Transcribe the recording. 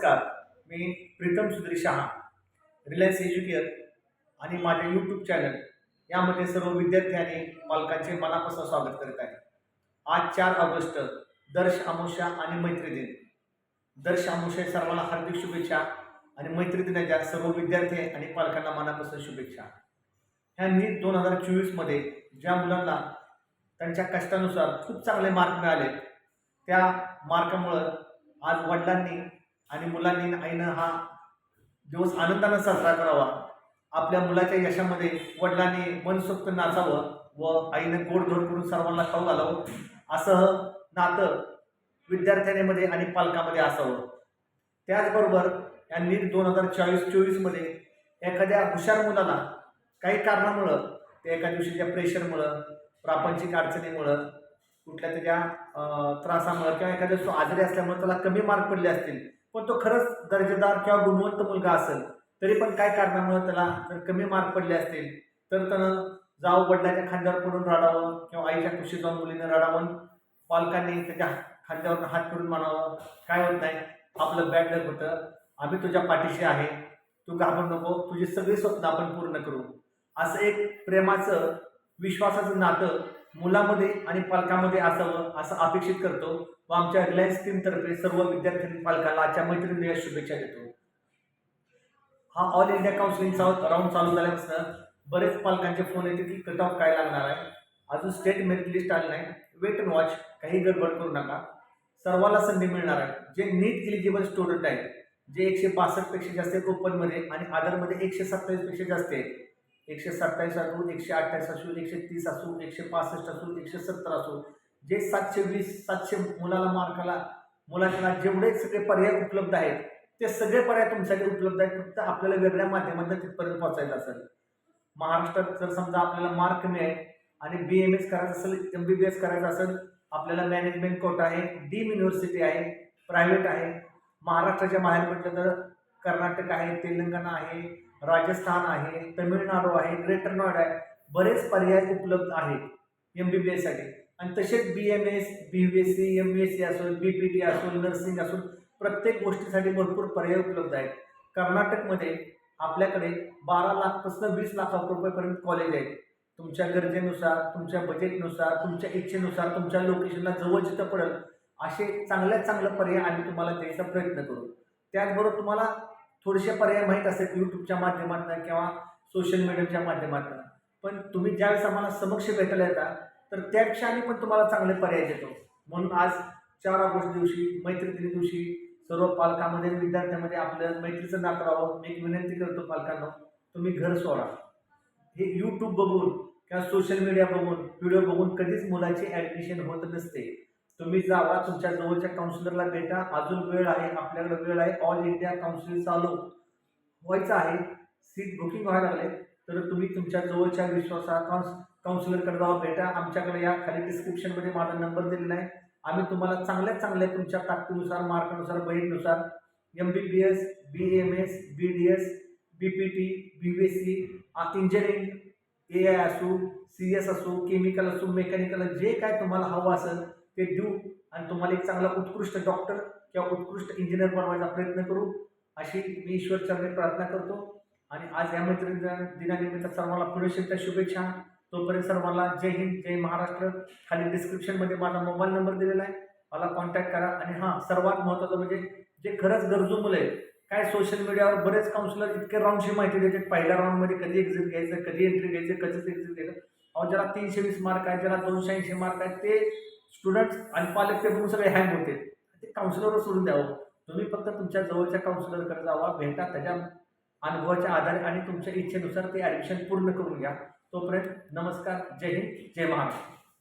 नमस्कार मी Pritam Sudhir Shah Reliance Educare आणि माझ्या यूट्यूब चॅनल यामध्ये सर्व विद्यार्थी आणि पालकांचे मनापासून स्वागत करीत आहे. आज चार ऑगस्ट दर्श अमावस्या आणि मैत्री दिन. दर्श अमावस्या सर्वांना हार्दिक शुभेच्छा आणि मैत्री दिनाच्या सर्व विद्यार्थी आणि पालकांना मनापासून शुभेच्छा. ह्या नीट दोन हजार चोवीसमध्ये ज्या मुलांना त्यांच्या कष्टानुसार खूप चांगले मार्क मिळाले त्या मार्कामुळं आज वडिलांनी आणि मुलांनी आईनं हा दिवस आनंदानं साजरा करावा. आपल्या मुलाच्या यशामध्ये वडिलांनी मनसोक्त नाचावं व आईनं गोडधोड करून सर्वांना खाऊ घालावं. असं नातं विद्यार्थ्यांमध्ये आणि पालकामध्ये असावं. त्याचबरोबर या नीट दोन हजार चाळीस चोवीसमध्ये एखाद्या हुशार मुलाला काही कारणामुळं ते एका दिवशीच्या प्रेशरमुळं प्रापंचिक अडचणीमुळं कुठल्या त्याच्या त्रासामुळं किंवा एखाद्या तो आजारी असल्यामुळे त्याला कमी मार्क पडले असतील. पण तो खरंच दर्जेदार किंवा गुणवंत मुलगा असेल तरी पण काय कारणामुळे त्याला जर कमी मार्क पडले असतील तर त्यानं जाऊ वडिलांच्या खांद्यावर पडून रडावं किंवा आईच्या खुशी जाऊन मुलीने रडावं पालकांनी त्याच्या खांद्यावर हात करून मानावं काय होत नाही आपलं बॅड लक होतं आम्ही तुझ्या पाठीशी आहे तू घाबरू नको तुझी सगळी स्वप्न आपण पूर्ण करू. असं एक प्रेमाचं विश्वासाचं नातं मुलामध्ये आणि पालकामध्ये असावं असं अपेक्षित करतो. व आमच्या रिलायन्स टीमतर्फे सर्व विद्यार्थी पालकाला आजच्या मैत्रिणी शुभेच्छा देतो. हा ऑल इंडिया काउन्सिलिंगचा राऊंड चालू झाल्यापासून बरेच पालकांचे फोन येते की कट ऑफ काय लागणार आहे. अजून स्टेट मेरिट लिस्ट आली नाही. वेट अँड वॉच काही गडबड करू नका. सर्वांना संधी मिळणार आहे. जे नीट इलिजिबल स्टुडंट आहेत जे एकशे बासष्टपेक्षा जास्त आहेत ओपनमध्ये आणि आदरमध्ये एकशे सत्तावीसपेक्षा जास्त आहेत एकशे सत्तावीस असू एकशे अठ्ठावीस असू एकशे तीस असू एकशे पासष्ट असू एकशे सत्तर असू जे सातशे वीस सातशे मुलाला मार्काला मुलांना जेवढे सगळे पर्याय उपलब्ध आहेत ते सगळे पर्याय तुमच्याकडे उपलब्ध आहेत फक्त आपल्याला वेगळ्या माध्यमातून तिथपर्यंत पोहोचायचं असेल. महाराष्ट्रात जर समजा आपल्याला मार्क कमी आहे आणि बी एम एस करायचं असेल एम बी बी एस करायचं असेल आपल्याला मॅनेजमेंट कोर्ट आहे डीम युनिव्हर्सिटी आहे प्रायव्हेट आहे महाराष्ट्राच्या बाहेर म्हटलं तर कर्नाटक आहे तेलंगणा आहे राजस्थान आहे तमिळनाडू आहे ग्रेटर नोएडा आहे बरेच पर्याय उपलब्ध आहेत एम बी बी एससाठी आणि तसेच B M S B B S C M B S C असो बी पी टी असो नर्सिंग असून प्रत्येक गोष्टीसाठी भरपूर पर्याय उपलब्ध आहेत. कर्नाटकमध्ये आपल्याकडे बारा लाखपासून वीस लाख रुपयेपर्यंत कॉलेज आहेत. तुमच्या गरजेनुसार तुमच्या बजेटनुसार तुमच्या इच्छेनुसार तुमच्या लोकेशनला जवळ जिथं पडेल असे चांगल्यात चांगले पर्याय आम्ही तुम्हाला द्यायचा प्रयत्न करू. त्याचबरोबर तुम्हाला थोडेसे पर्याय माहीत असतात यूट्यूबच्या माध्यमातून किंवा सोशल मीडियाच्या माध्यमातून. पण तुम्ही ज्यावेळेस आम्हाला समक्ष भेटायला येता तर त्या क्षणी पण तुम्हाला चांगले पर्याय देतो. म्हणून आज चार ऑगस्ट दिवशी मैत्रीदिनी दिवशी सर्व पालकामध्ये विद्यार्थ्यांमध्ये आपलं मैत्रीचं नातं राहावं. मी एक विनंती करतो पालकांना तुम्ही घर सोडा. हे यूट्यूब बघून किंवा सोशल मीडिया बघून व्हिडिओ बघून कधीच मुलाची ॲडमिशन होत नसते. तुम्ही जावा तुमच्या जवळच्या काउन्सिलरला भेटा. अजून वेळ आहे आपल्याकडे वेळ आहे. ऑल इंडिया काउन्सिल चालू. व्हायचं आहे. सीट बुकिंग व्हायला लागले. तर तुम्ही तुमच्या जवळच्या विश्वासा काउन्स काउन्सिलरकडे जावा भेटा. आमच्याकडे या खाली डिस्क्रिप्शनमध्ये माझा नंबर दिलेला आहे. आम्ही तुम्हाला चांगल्यात चांगल्या तुमच्या ताकदीनुसार मार्कानुसार बहीणनुसार M B B S B M S B D S B P T B B S C engineering A I असो सी एस असो केमिकल असो मेकॅनिकल जे काय तुम्हाला हवं असेल ते देऊ आणि तुम्हाला एक चांगला उत्कृष्ट डॉक्टर किंवा उत्कृष्ट इंजिनियर बनवायचा प्रयत्न करू अशी मी ईश्वर चरणी प्रार्थना करतो. आणि आज या मैत्री दिनानिमित्त सर्वांना पुढे शुभेच्छा. तोपर्यंत सर्वांना जय हिंद जय महाराष्ट्र. खाली डिस्क्रिप्शनमध्ये माझा मोबाईल नंबर दिलेला आहे. मला कॉन्टॅक्ट करा. आणि हां सर्वात महत्त्वाचं म्हणजे जे खरंच गरजू मुलं आहेत काय सोशल मीडियावर बरेच काउन्सिलर इतके राऊंडची माहिती देतात. पहिल्या राऊंडमध्ये कधी एक्झिट घ्यायचं कधी एंट्री घ्यायचं कधीच एक्झिट घ्यायचं. अहो ज्याला तीनशे वीस मार्क आहेत ज्याला दोनशे ऐंशी मार्क आहेत ते स्टुडंट्स आणि पालक ते बघून सगळे हँग होते. ते काउन्सिलरवर सोडून द्यावं. तुम्ही फक्त तुमच्या जवळच्या काउन्सिलरकडे जावा भेटा त्याच्या अनुभवाच्या आधारे आणि तुमच्या इच्छेनुसार ते ॲडमिशन पूर्ण करून घ्या. तोपर्यंत नमस्कार जय हिंद जय महाराष्ट्र.